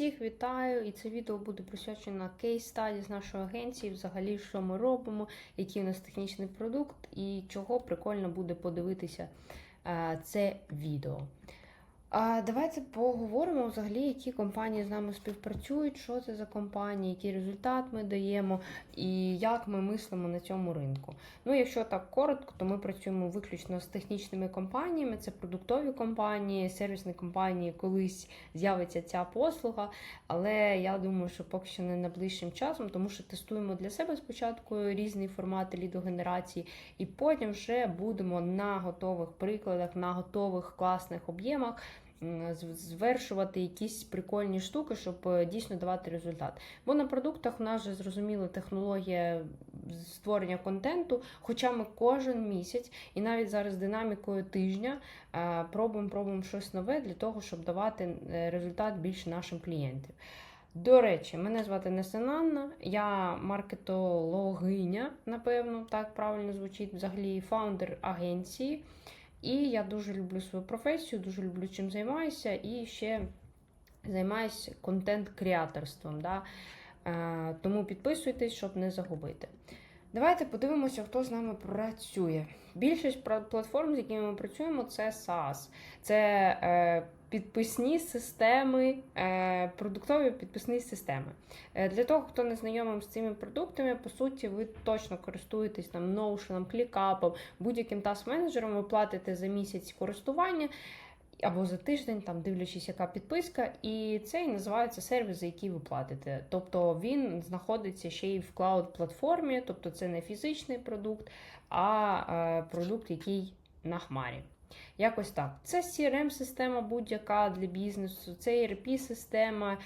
Всіх вітаю! І це відео буде присвячено кейс-стаді з нашої агенції, взагалі, що ми робимо, який у нас технічний продукт і чого прикольно буде подивитися е, це відео. А давайте поговоримо взагалі, які компанії з нами співпрацюють, що це за компанії, який результат ми даємо і як ми мислимо на цьому ринку. Ну, якщо так коротко, то ми працюємо виключно з технічними компаніями, це продуктові компанії, сервісні компанії, колись з'явиться ця послуга. Але я думаю, що поки що не найближчим часом, тому що тестуємо для себе спочатку різні формати лідогенерації, і потім вже будемо на готових прикладах, на готових класних об'ємах звершувати якісь прикольні штуки, щоб е, дійсно давати результат. Бо на продуктах у нас вже зрозуміла технологія створення контенту, хоча ми кожен місяць і навіть зараз динамікою тижня е, пробуємо пробуємо щось нове для того, щоб давати е, результат більше нашим клієнтам. До речі, мене звати Несен Анна, я маркетологиня, напевно, так правильно звучить, взагалі фаундер агенції. І я дуже люблю свою професію, дуже люблю чим займаюся і ще займаюся контент-креаторством. Да? Е, тому підписуйтесь, щоб не загубити. Давайте подивимося, хто з нами працює. Більшість платформ, з якими ми працюємо, це SaaS. Це е, підписні системи, е, продуктові підписні системи. Е, для того, хто не знайомий з цими продуктами, по суті, ви точно користуєтесь там Notion, ClickUp, будь-яким task-менеджером, ви платите за місяць користування. Або за тиждень, там дивлячись, яка підписка, і це і називається сервіс, за який ви платите. Тобто він знаходиться ще й в клауд-платформі, тобто це не фізичний продукт, а е, продукт, який на хмарі. Якось так. Це CRM-система будь-яка для бізнесу, це ERP-система,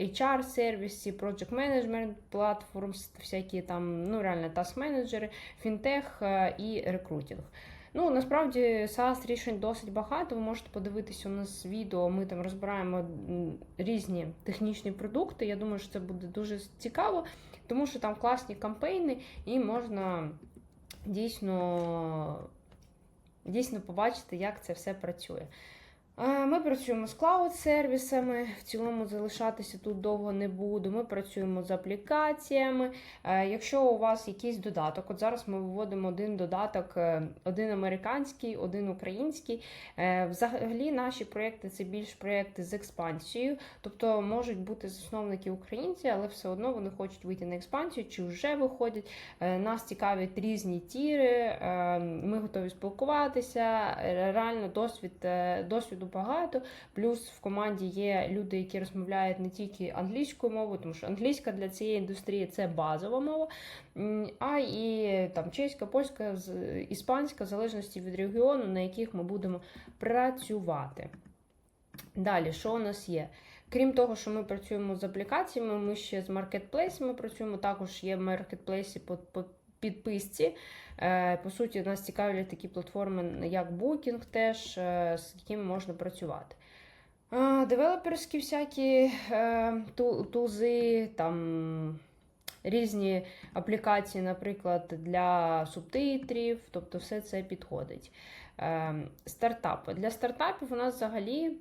HR-сервіси, Project Management Platforms, всякі там, ну реально task-менеджери, фінтех е, і рекрутинг. Ну, насправді SaaS рішень досить багато. Ви можете подивитися у нас відео. Ми там розбираємо різні технічні продукти. Я думаю, що це буде дуже цікаво, тому що там класні кампейни, і можна дійсно, дійсно побачити, як це все працює. Е, Ми працюємо з клауд-сервісами, в цілому залишатися тут довго не буду. Ми працюємо з аплікаціями. Е, Якщо у вас якийсь додаток, от зараз ми виводимо один додаток, е, один американський, один український. Взагалі наші проекти це більш проекти з експансією, тобто можуть бути засновники українці, але все одно вони хочуть вийти на експансію чи вже виходять. Нас цікавлять різні тіри, ми готові спілкуватися. Реально досвід, е, досвіду багато. Плюс в команді є люди, які розмовляють не тільки англійською мовою, тому що англійська для цієї індустрії це базова мова, а і там чеська, польська, іспанська, в залежності від регіону, на яких ми будемо працювати. Далі, що у нас є? Крім того, що ми працюємо з аплікаціями, ми ще з маркетплейсами працюємо. Також є маркетплейси по підписці. Е, По суті, нас цікавлять такі платформи, як Booking, теж, е, з якими можна працювати. Е, Девелоперські всякі тузи, там різні аплікації, наприклад, для субтитрів, тобто все це підходить. Стартапи. Для стартапів у нас взагалі.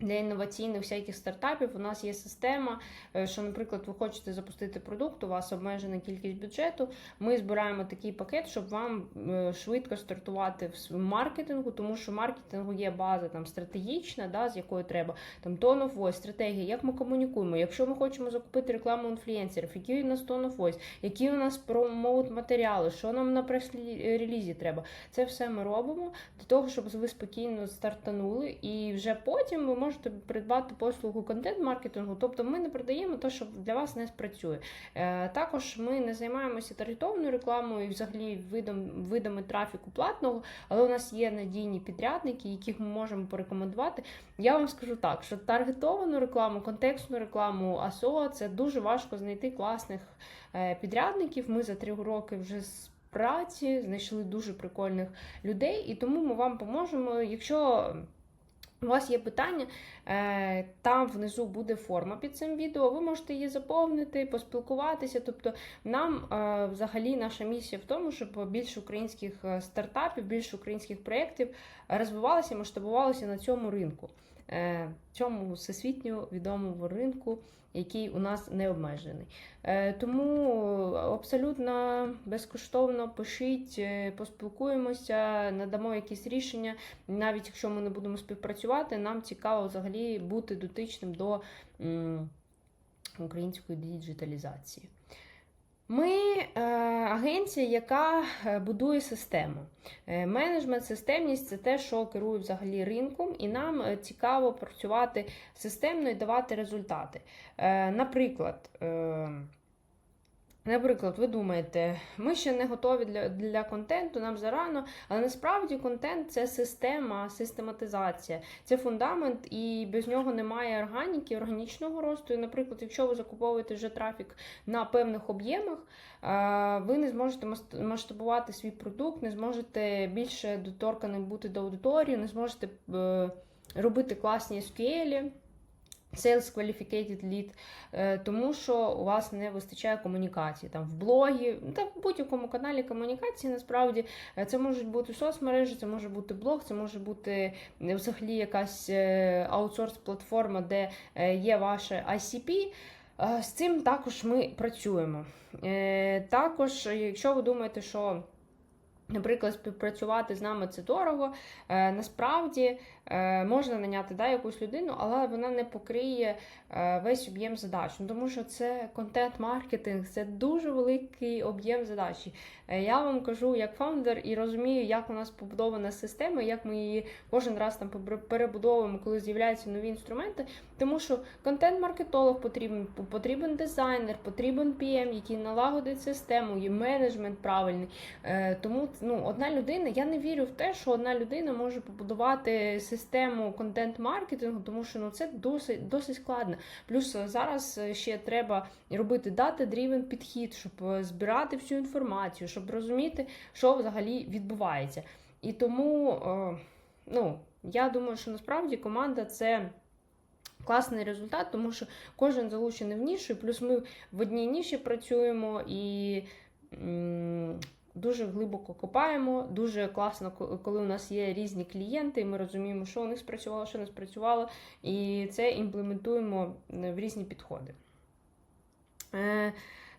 Для інноваційних всяких стартапів у нас є система, е, що, наприклад, ви хочете запустити продукт, у вас обмежена кількість бюджету. Ми збираємо такий пакет, щоб вам е, швидко стартувати в маркетингу, тому що маркетингу є база там стратегічна, да, з якою треба там tone of voice, стратегія, як ми комунікуємо. Якщо ми хочемо закупити рекламу інфлюенсерів, який у нас tone of voice, які у нас промоут матеріали, що нам на прес-релізі треба. Це все ми робимо для того, щоб ви спокійно стартанули, і вже потім ви можете придбати послугу контент-маркетингу. Тобто ми не продаємо те, що для вас не спрацює. Е, також ми не займаємося таргетованою рекламою і взагалі видом, видами трафіку платного, але у нас є надійні підрядники, яких ми можемо порекомендувати. Я вам скажу так, що таргетовану рекламу, контекстну рекламу, АСО це дуже важко знайти класних е, підрядників. Ми за три роки вже з праці знайшли дуже прикольних людей, і тому ми вам поможемо. Якщо у вас є питання, е, там внизу буде форма під цим відео. Ви можете її заповнити, поспілкуватися. Тобто, нам е, взагалі наша місія в тому, щоб більше українських е, стартапів, більше українських проєктів розвивалися і масштабувалися на цьому ринку. Е, цьому всесвітньо відомому ринку, який у нас не обмежений. Е, Тому абсолютно безкоштовно пишіть, е, поспілкуємося, надамо якісь рішення. Навіть якщо ми не будемо співпрацювати, нам цікаво взагалі бути дотичним до української діджиталізації. Ми е, агенція, яка е, будує систему. Е, менеджмент, системність це те, що керує взагалі ринком, і нам е, цікаво працювати системно і давати результати. Е, наприклад, е, Наприклад, ви думаєте, ми ще не готові для, для контенту, нам зарано, але насправді контент це система, систематизація, це фундамент, і без нього немає органіки, органічного росту. І, наприклад, якщо ви закуповуєте вже трафік на певних об'ємах, е, ви не зможете масштабувати свій продукт, не зможете більше доторканим бути до аудиторії, не зможете е, робити класні SQL. Sales Qualificated Lead, е, тому що у вас не вистачає комунікації там в блогі, та в будь-якому каналі комунікації. Насправді Е, це можуть бути соцмережі, це може бути блог, це може бути е, взагалі якась аутсорс-платформа, де є ваше ICP. З цим також ми працюємо. Також, якщо ви думаєте, що Наприклад, співпрацювати з нами це дорого. Насправді можна наняти да, якусь людину, але вона не покриє е, весь об'єм задач. Ну, тому що це контент-маркетинг, це дуже великий об'єм задач. Е, я вам кажу як фаундер і розумію, як у нас побудована система, як ми її кожен раз там перебудовуємо, коли з'являються нові інструменти. Тому що контент-маркетолог потрібен, потрібен дизайнер, потрібен PM, який налагодить систему, і менеджмент правильний. Е, Тому ну, одна людина, я не вірю в те, що одна людина може побудувати систему контент-маркетингу, тому що ну, це досить, досить складно. Плюс е, зараз е, ще треба робити data-driven підхід, щоб е, збирати всю інформацію, щоб розуміти, що взагалі відбувається. І тому, ну, я думаю, що насправді команда це. Класний результат, тому що кожен залучений в нішу, плюс ми в одній ніші працюємо і дуже глибоко копаємо. Дуже класно, коли у нас є різні клієнти, і ми розуміємо, що у них спрацювало, що не спрацювало, і це імплементуємо е, в різні підходи.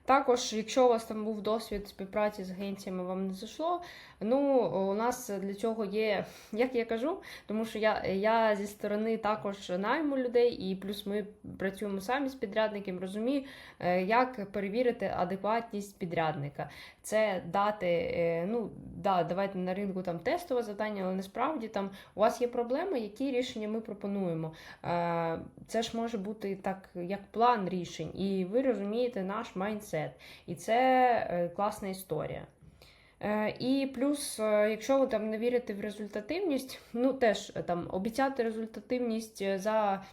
Також, якщо у вас там був досвід співпраці з агенціями, вам не зайшло. Ну, у нас для цього є, як я кажу, тому що я, я зі сторони також найму людей, і плюс ми працюємо самі з підрядником, розумію, е, як перевірити адекватність підрядника. Це дати, е, ну да, давайте на ринку там тестове завдання, але насправді там у вас є проблеми, які рішення ми пропонуємо. Е, Це ж може бути так, як план рішень, і ви розумієте наш майндсет. І це е, класна історія. Е, І плюс, е, якщо ви там не вірите в результативність, ну теж там обіцяти результативність за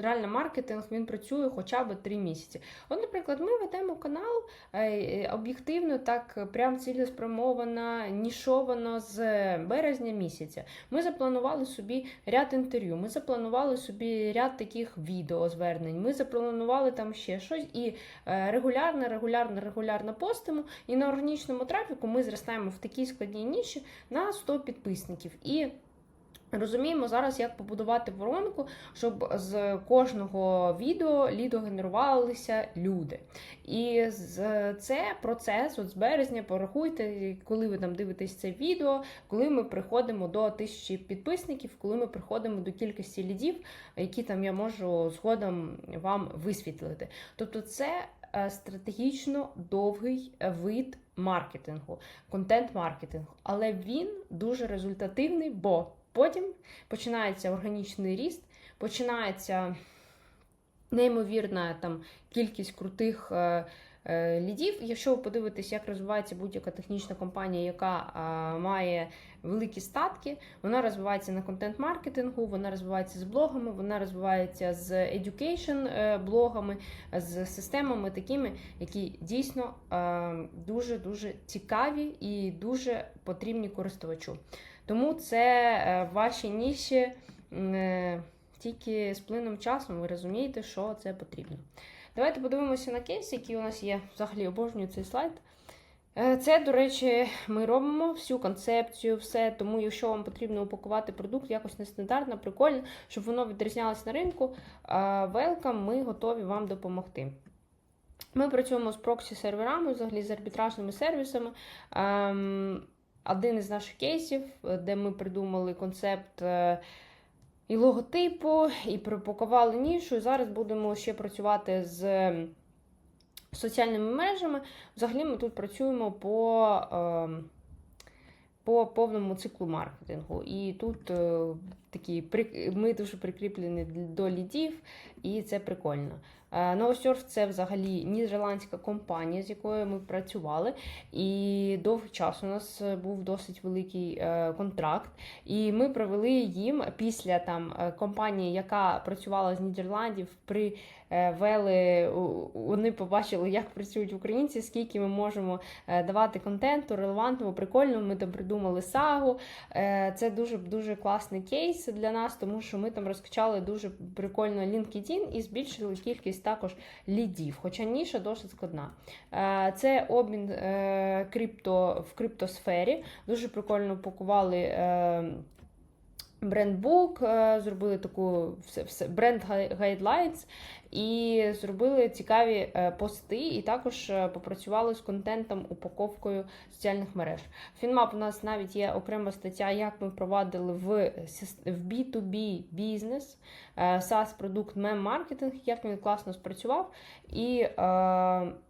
реально маркетинг він працює хоча б 3 місяці. От, наприклад, ми ведемо канал е, е, об'єктивно, так е, прям цілеспрямовано, нішовано з березня місяця. Ми запланували собі ряд інтерв'ю, ми запланували собі ряд таких відеозвернень, ми запланували там ще щось і регулярно, регулярно, регулярно постимо. І на органічному трафіку ми зростаємо в такій складній ніші на 100 підписників. І Розуміємо зараз, як побудувати воронку, щоб з кожного відео лідо генерувалися люди. І з- це процес от з березня. Порахуйте, коли ви там дивитесь це відео, коли ми приходимо до тисячі підписників, коли ми приходимо до кількості лідів, які там я можу згодом вам висвітлити. Тобто, це е, стратегічно довгий вид маркетингу, контент-маркетингу, але він дуже результативний, бо потім починається органічний ріст, починається неймовірна там кількість крутих. е, е, Лідів, якщо ви подивитесь, як розвивається будь-яка технічна компанія, яка а, має великі статки, вона розвивається на контент-маркетингу, вона розвивається з блогами, вона розвивається з education е, блогами, з системами такими, які дійсно дуже дуже цікаві і дуже потрібні користувачу. Тому це е, в вашій ніші е, тільки з плином часом ви розумієте, що це потрібно. Давайте подивимося на кейс, який у нас є. Взагалі обожнюю цей слайд. Е, Це, до речі, ми робимо всю концепцію, все. Тому, якщо вам потрібно упакувати продукт якось нестандартно, прикольно, щоб воно відрізнялось на ринку, welcome, ми готові вам допомогти. Ми працюємо з проксі-серверами, взагалі з арбітражними сервісами. Один із наших кейсів, е, де ми придумали концепт е, і логотипу, і пропакували нішу. І зараз будемо ще працювати з соціальними мережами. Взагалі ми тут працюємо по, ем, по повному циклу маркетингу. І тут е, такі ми дуже прикріплені до лідів, і це прикольно. Е, NoSurf – це взагалі нідерландська компанія, з якою ми працювали. І довгий час у нас був досить великий е, контракт. І ми провели їм після там е, компанії, яка працювала з Нідерландів, при вели, вони побачили, як працюють українці, скільки ми можемо е, давати контенту, релевантного, прикольного. Ми там придумали сагу. Е, Це дуже дуже класний кейс для нас, тому що ми там розкачали дуже прикольно LinkedIn і збільшили кількість також лідів. Хоча ніша досить складна. Е, Це обмін е, крипто в криптосфері. Дуже прикольно упакували. Брендбук, е, зробили таку все, бренд гайдлайнс і зробили цікаві е, пости, і також е, попрацювали з контентом, упаковкою соціальних мереж. Фінмап у нас навіть є окрема стаття, як ми провадили в, в B2B бізнес, SaaS продукт мем-маркетинг, як він класно спрацював. І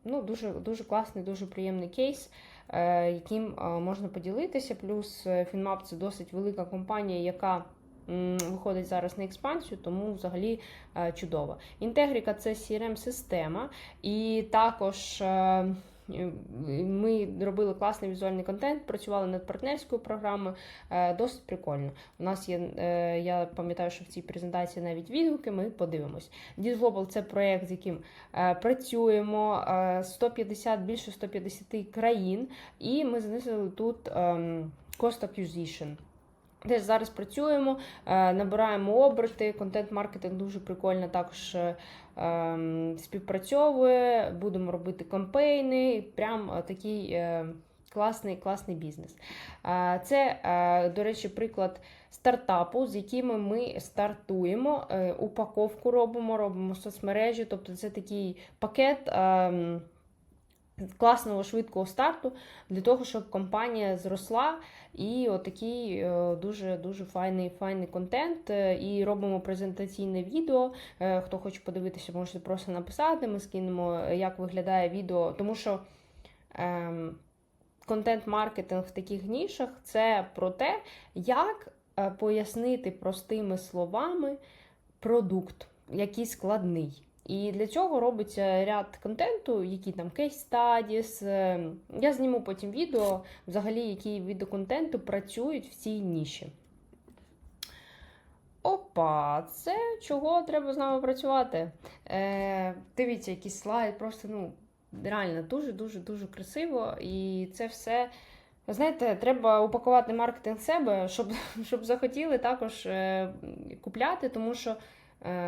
ну, дуже, дуже класний, дуже приємний кейс яким е, можна поділитися. Плюс Фінмап це досить велика компанія, яка виходить зараз на експансію, тому взагалі е, чудово. Інтегріка це CRM-система, і також. Е, Ми робили класний візуальний контент, працювали над партнерською програмою. е, Досить прикольно. У нас є, е, я пам'ятаю, що в цій презентації навіть відгуки, ми подивимось. Global – це проєкт, з яким працюємо е, 150, більше 150 країн, і ми знизили тут ем, cost acquisition. Теж зараз працюємо, е, набираємо оберти, контент-маркетинг дуже прикольно також е, ем, співпрацьовує, будемо робити кампейни, прям е, такий класний, класний бізнес. Це, до речі, приклад стартапу, з якими ми стартуємо, упаковку робимо, робимо соцмережі, тобто це такий пакет. Класного швидкого старту для того, щоб компанія зросла і отакий е, дуже дуже файний файний контент. е, І робимо презентаційне відео. Е, Хто хоче подивитися, можете просто написати. Ми скинемо, е, як виглядає відео, тому що. ем, Контент-маркетинг в таких нішах це про те, як пояснити простими словами продукт, який складний. І для цього робиться ряд контенту, які там кейс стадіс. Я зніму потім відео, взагалі, які види контенту працюють в цій ніші. Опа, це чого треба з нами працювати? Е, дивіться, якийсь слайд, просто ну, реально дуже-дуже дуже красиво. І це все. Знаєте, треба упакувати маркетинг себе, щоб, щоб захотіли також е, купляти, тому що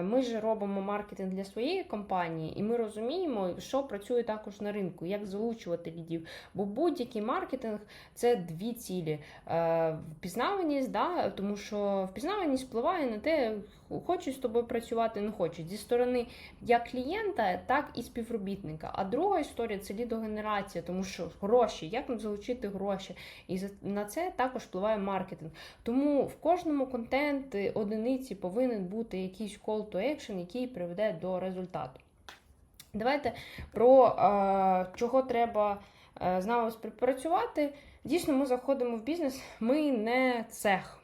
ми ж робимо маркетинг для своєї компанії, і ми розуміємо, що працює також на ринку, як залучувати лідів. Бо будь-який маркетинг це дві цілі: Е, впізнаваність, да, тому що впізнаваність впливає на те, хочуть з тобою працювати, не хочуть. Зі сторони як клієнта, так і співробітника. А друга історія це лідогенерація, тому що гроші, як нам залучити гроші. І на це також впливає маркетинг. Тому в кожному контент одиниці повинен бути якийсь call to action, який приведе до результату. Давайте про е, чого треба е, з нами співпрацювати. Дійсно, ми заходимо в бізнес, ми не цех.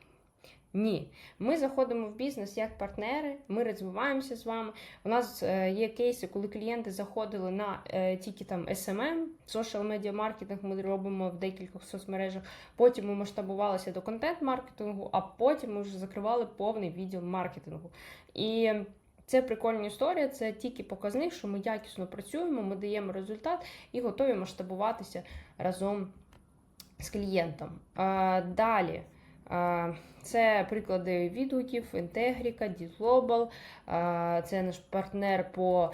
Ні, ми заходимо в бізнес як партнери, ми розвиваємося з вами. У нас е, є кейси, коли клієнти заходили на е, тільки там SMM, social media маркетинг ми робимо в декількох соцмережах. Потім ми масштабувалися до контент-маркетингу, а потім ми вже закривали повний відділ маркетингу. І це прикольна історія, це тільки показник, що ми якісно працюємо, ми даємо результат і готові масштабуватися разом з клієнтом. Е, Далі. Це приклади відгуків, Інтегріка, е, це наш партнер по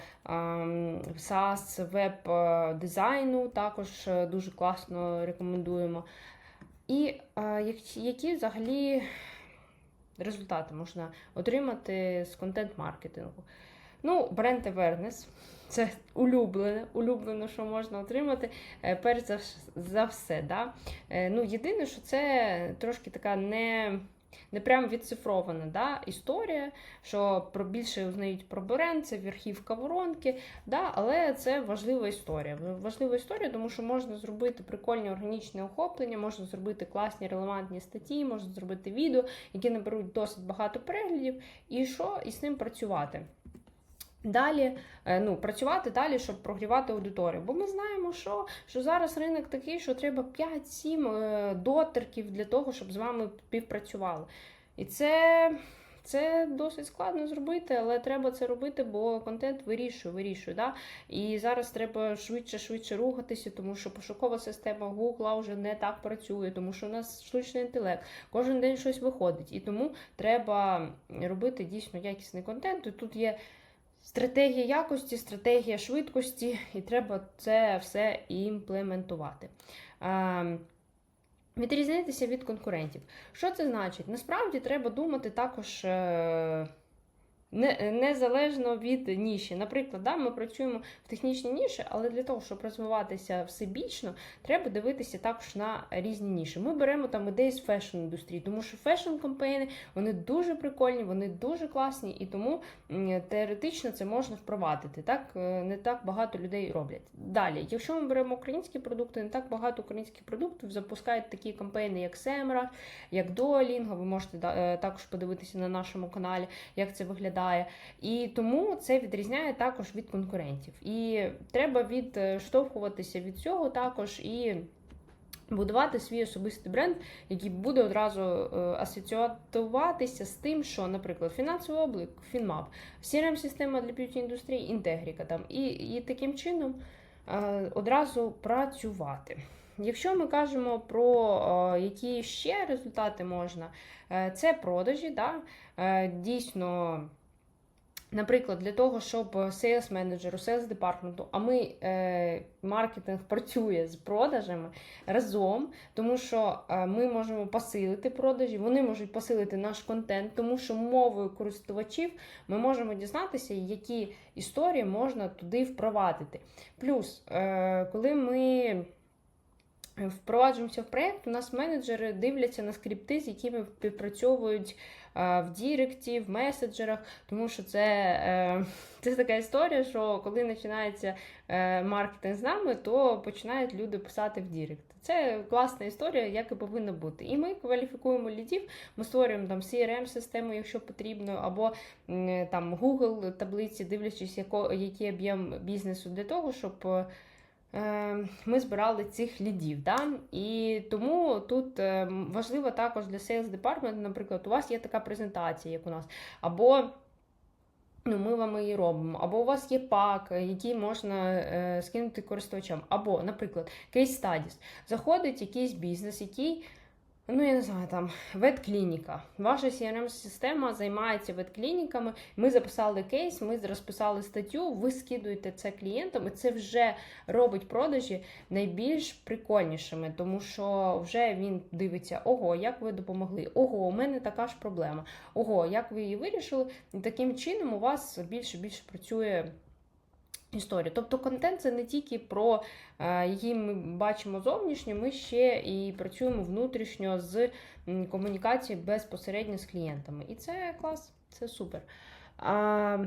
SaaS, веб-дизайну, також е, дуже класно рекомендуємо. І які взагалі результати можна отримати з контент-маркетингу? Ну, бренд awareness – це улюблене, улюблене, що можна отримати, е, перш за, все. Да? Е, Ну, єдине, що це трошки така не, не прям відцифрована да? історія, що про більше узнають про бренд, це верхівка воронки, да? але це важлива історія. Важлива історія, тому що можна зробити прикольні органічні охоплення, можна зробити класні релевантні статті, можна зробити відео, які наберуть досить багато переглядів, і що, і з ним працювати. Далі е, ну, працювати далі, щоб прогрівати аудиторію. Бо ми знаємо, що, що зараз ринок такий, що треба 5-7 е, доторків для того, щоб з вами співпрацювали. І це, це досить складно зробити, але треба це робити, бо контент вирішує, вирішує. Да? І зараз треба швидше, швидше рухатися, тому що пошукова система Google вже не так працює, тому що у нас штучний інтелект, кожен день щось виходить. І тому треба робити дійсно якісний контент. І тут є. Стратегія якості, стратегія швидкості, і треба це все імплементувати. Ем, Відрізнитися від конкурентів. Що це значить? Насправді треба думати також е, незалежно від ніші. Наприклад, да, ми працюємо в технічній ніші, але для того, щоб розвиватися всебічно, треба дивитися також на різні ніші. Ми беремо там ідеї з фешн-індустрії, тому що фешн-компанії вони дуже прикольні, вони дуже класні, і тому теоретично це можна впровадити. Так е, не так багато людей роблять. Далі, якщо ми беремо українські продукти, не так багато українських продуктів запускають такі кампейни, як Semrush, як Duolingo, Ви можете е, також подивитися на нашому каналі, як це виглядає. І тому це відрізняє також від конкурентів. І треба відштовхуватися від цього також і. Будувати свій особистий бренд, який буде одразу е, асоціюватися з тим, що, наприклад, фінансовий облік, фінмап, crm система для б'юті індустрії, інтегріка там, і, і таким чином е, одразу працювати. Якщо ми кажемо про е, які ще результати можна, це продажі, да? дійсно. Наприклад, для того, щоб сейлс менеджеру, сейлс департаменту, а ми е, маркетинг працює з продажами разом, тому що е, ми можемо посилити продажі, вони можуть посилити наш контент, тому що мовою користувачів ми можемо дізнатися, які історії можна туди впровадити. Плюс, е, коли ми впроваджуємося в проєкт, у нас менеджери дивляться на скрипти, з якими співпрацьовують в Діректі, в меседжерах, тому що це, е, це така історія, що коли починається е, маркетинг з нами, то починають люди писати в Дірект. Це класна історія, як і повинно бути. І ми кваліфікуємо лідів, ми створюємо там CRM-систему, якщо потрібно, або там Google таблиці, дивлячись, яко, який об'єм бізнесу для того, щоб. Е, Е, Ми збирали цих лідів. Да? І тому тут е, важливо також для Sales Department, наприклад, у вас є така презентація, як у нас, або ну, ми вам її робимо, або у вас є пак, який можна е, скинути користувачам, або, наприклад, кейс Studies. Заходить якийсь бізнес, який. Ну, я не знаю, там ветклініка. Ваша CRM-система займається ветклініками. Ми записали кейс, ми розписали статтю, ви скидуєте це клієнтам, і це вже робить продажі найбільш прикольнішими, тому що вже він дивиться: ого, як ви допомогли, ого, у мене така ж проблема. Ого, як ви її вирішили. І таким чином у вас більше більше працює. Історія. Тобто контент це не тільки про е, який ми бачимо зовнішньо, ми ще і працюємо внутрішньо з комунікацією безпосередньо з клієнтами. І це клас, це супер. А,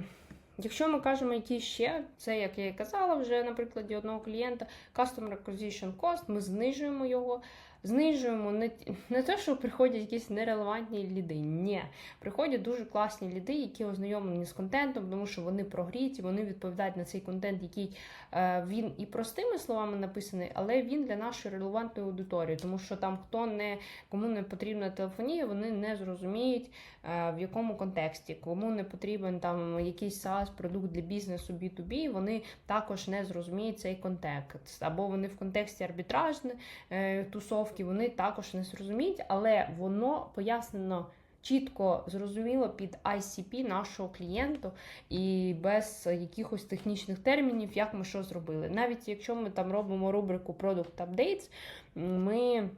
Якщо ми кажемо, які ще, це, як я і казала, вже на прикладі одного клієнта, Customer Acquisition Cost, ми знижуємо його. Знижуємо не, не те, що приходять якісь нерелевантні ліди. Ні, приходять дуже класні ліди, які ознайомлені з контентом, тому що вони прогріті, вони відповідають на цей контент, який е, він і простими словами написаний, але він для нашої релевантної аудиторії, тому що там хто не кому не потрібна телефонія, вони не зрозуміють е, в якому контексті, кому не потрібен там якийсь SaaS продукт для бізнесу B2B, вони також не зрозуміють цей контекст, або вони в контексті арбітражне е, тусовки заголовки вони також не зрозуміють, але воно пояснено чітко, зрозуміло під ICP нашого клієнту і без якихось технічних термінів, як ми що зробили. Навіть якщо ми там робимо рубрику Product Updates, ми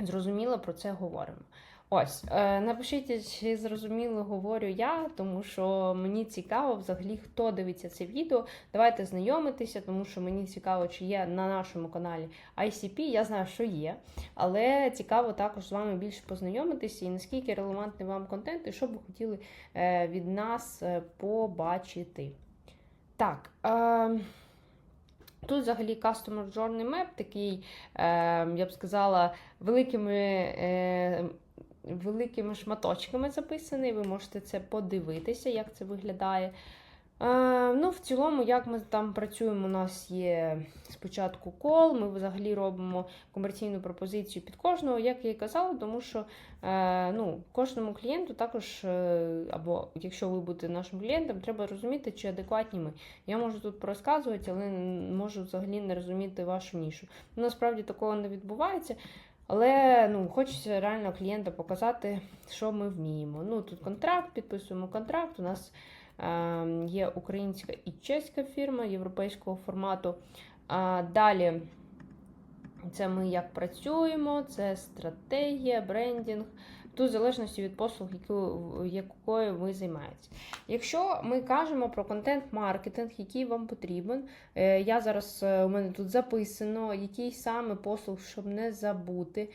зрозуміло про це говоримо. Ось, е, напишіть, чи зрозуміло говорю я, тому що мені цікаво взагалі, хто дивиться це відео. Давайте знайомитися, тому що мені цікаво, чи є на нашому каналі ICP. Я знаю, що є, але цікаво також з вами більше познайомитися і наскільки релевантний вам контент, і що б ви хотіли е, від нас е, побачити. Так. Е, Тут взагалі Customer Journey Map такий, е, я б сказала, великими великими шматочками записаний. Ви можете це подивитися, як це виглядає. Е, ну, В цілому, як ми там працюємо, у нас є спочатку кол, ми взагалі робимо комерційну пропозицію під кожного, як я і казала, тому що е, ну, кожному клієнту також, е, або якщо ви будете нашим клієнтом, треба розуміти, чи адекватні ми. Я можу тут порозказувати, але можу взагалі не розуміти вашу нішу. Насправді такого не відбувається. Але ну, хочеться реально клієнта показати, що ми вміємо. Ну, Тут контракт, підписуємо контракт. У нас е, є українська і чеська фірма європейського формату. А далі це ми як працюємо, це стратегія, брендінг. Тут в залежності від послуг, якою ви займаєтесь. Якщо ми кажемо про контент-маркетинг, який вам потрібен, е, я зараз е, у мене тут записано, який саме послуг, щоб не забути,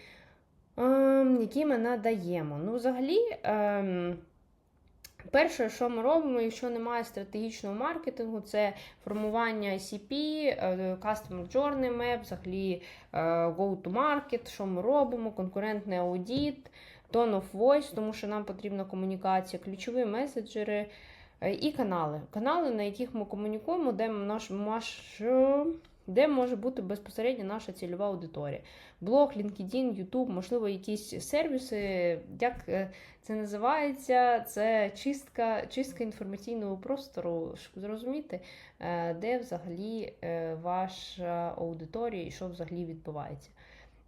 ем, які ми надаємо. Ну, взагалі. Ем, перше, що ми робимо, якщо немає стратегічного маркетингу, це формування ICP, е, Customer Journey Map, взагалі Go-to-Market, що ми робимо, конкурентний аудит, tone of voice, тому що нам потрібна комунікація, ключові меседжери е, і канали. Канали, на яких ми комунікуємо, де наш, наш, де може бути безпосередньо наша цільова аудиторія. Блог, LinkedIn, YouTube, можливо, якісь сервіси. Як е, це називається? Це чистка чистка інформаційного простору, щоб зрозуміти, е, де взагалі ваша аудиторія і що взагалі відбувається.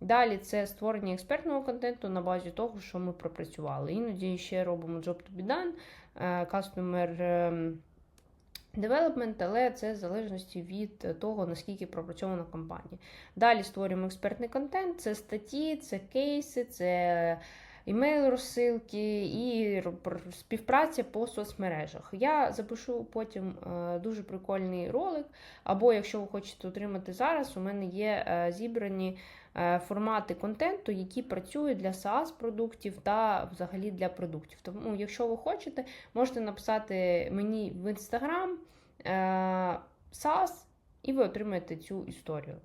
Далі це створення експертного контенту на базі того, що ми пропрацювали. Іноді ще робимо job to be done, customer ем, development, але це в залежності від того, наскільки пропрацьована компанія. Далі створюємо експертний контент, це статті, це кейси, це імейл розсилки і співпраця по соцмережах. Я запишу потім е, дуже прикольний ролик, або якщо ви хочете отримати зараз, у мене є е, зібрані. Е, формати контенту, які працюють для SaaS продуктів та взагалі для продуктів. Тому, якщо ви хочете, можете написати мені в Instagram SaaS, і ви отримаєте цю історію.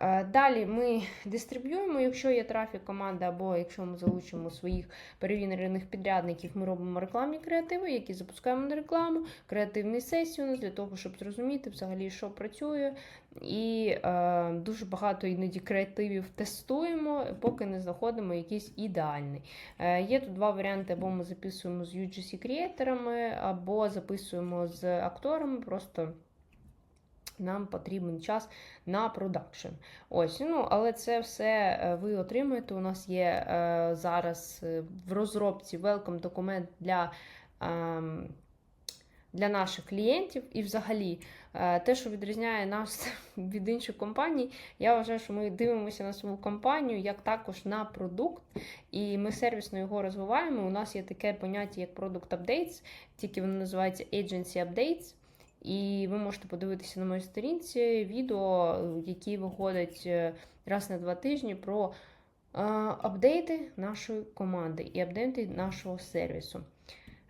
Е, далі ми дистриб'юємо, якщо є трафік команди, або якщо ми залучимо своїх перевірених підрядників, ми робимо рекламні креативи, які запускаємо на рекламу, креативні сесії у нас для того, щоб зрозуміти взагалі, що працює. І е, дуже багато іноді креативів тестуємо, поки не знаходимо якийсь ідеальний. Е, Є тут два варіанти: або ми записуємо з UGC-креаторами, або записуємо з акторами. просто нам потрібен час на продакшн. Ось, ну, Але це все е, ви отримуєте. У нас є е, зараз е, в розробці welcome документ для. Е, для наших клієнтів і взагалі е, те, що відрізняє нас від інших компаній, я вважаю, що ми дивимося на свою компанію як також на продукт, і ми сервісно його розвиваємо. У нас є таке поняття, як Product Updates, тільки воно називається Agency Updates. І ви можете подивитися на моїй сторінці відео, які виходять е, раз на два тижні про е, апдейти нашої команди і апдейти нашого сервісу.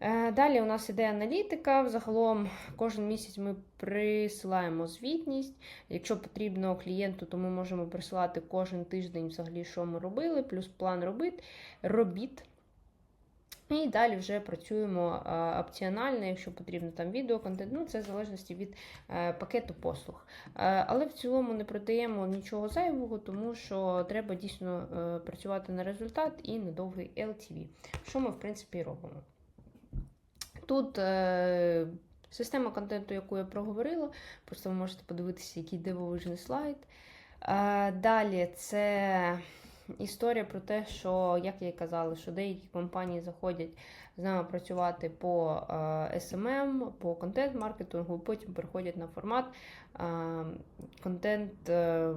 Е, далі у нас іде аналітика. Взагалом кожен місяць ми присилаємо звітність. Якщо потрібно клієнту, то ми можемо присилати кожен тиждень, взагалі, що ми робили, плюс план робіт. робіт. І далі вже працюємо опціонально, якщо потрібно там відеоконтент, ну це в залежності від е, пакету послуг. Е, але в цілому не продаємо нічого зайвого, тому що треба дійсно е, працювати на результат і на довгий LTV, що ми, в принципі, робимо. Тут система контенту, яку я проговорила, просто ви можете подивитися, який дивовижний слайд. Е, Далі це історія про те, що, як я і казала, що деякі компанії заходять з нами працювати по е, SMM, по контент-маркетингу, потім переходять на формат е, контент е.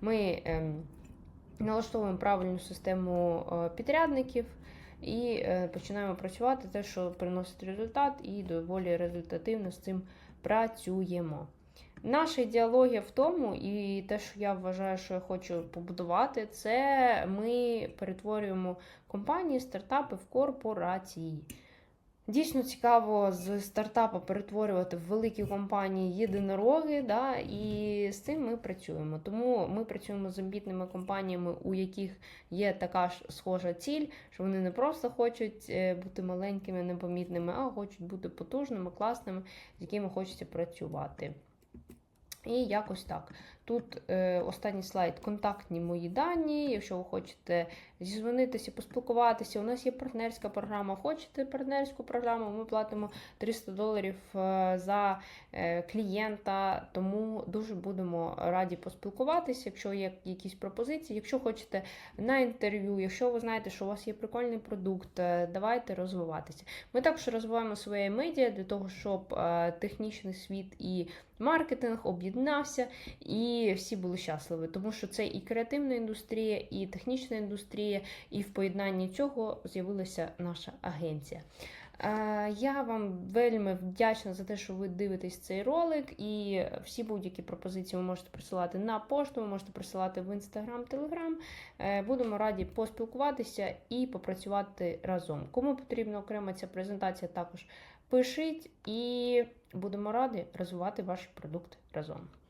Ми ем, налаштовуємо правильну систему підрядників. І починаємо працювати те, що приносить результат, і доволі результативно з цим працюємо. Наша ідеологія в тому, і те, що я вважаю, що я хочу побудувати, це ми перетворюємо компанії, стартапи в корпорації. Дійсно цікаво з стартапа перетворювати в великі компанії єдинороги, да, і з цим ми працюємо. Тому ми працюємо з амбітними компаніями, у яких є така ж схожа ціль, що вони не просто хочуть е, бути маленькими, непомітними, а хочуть бути потужними, класними, з якими хочеться працювати. І якось так. Тут е, останній слайд контактні мої дані. Якщо ви хочете зізвонитися, поспілкуватися, у нас є партнерська програма. Хочете партнерську програму? Ми платимо 300 доларів е, за е, клієнта, тому дуже будемо раді поспілкуватися, якщо є якісь пропозиції. Якщо хочете на інтерв'ю, якщо ви знаєте, що у вас є прикольний продукт, давайте розвиватися. Ми також розвиваємо своє медіа для того, щоб технічний світ і маркетинг об'єднався і всі були щасливі, тому що це і креативна індустрія, і технічна індустрія, і в поєднанні цього з'явилася наша агенція. Е, Я вам вельми вдячна за те, що ви дивитесь цей ролик, і всі будь-які пропозиції ви можете присилати на пошту, ви можете присилати в інстаграм, телеграм. Будемо раді поспілкуватися і попрацювати разом. Кому потрібна окрема ця презентація, також пишіть і будемо раді розвивати ваші продукти разом.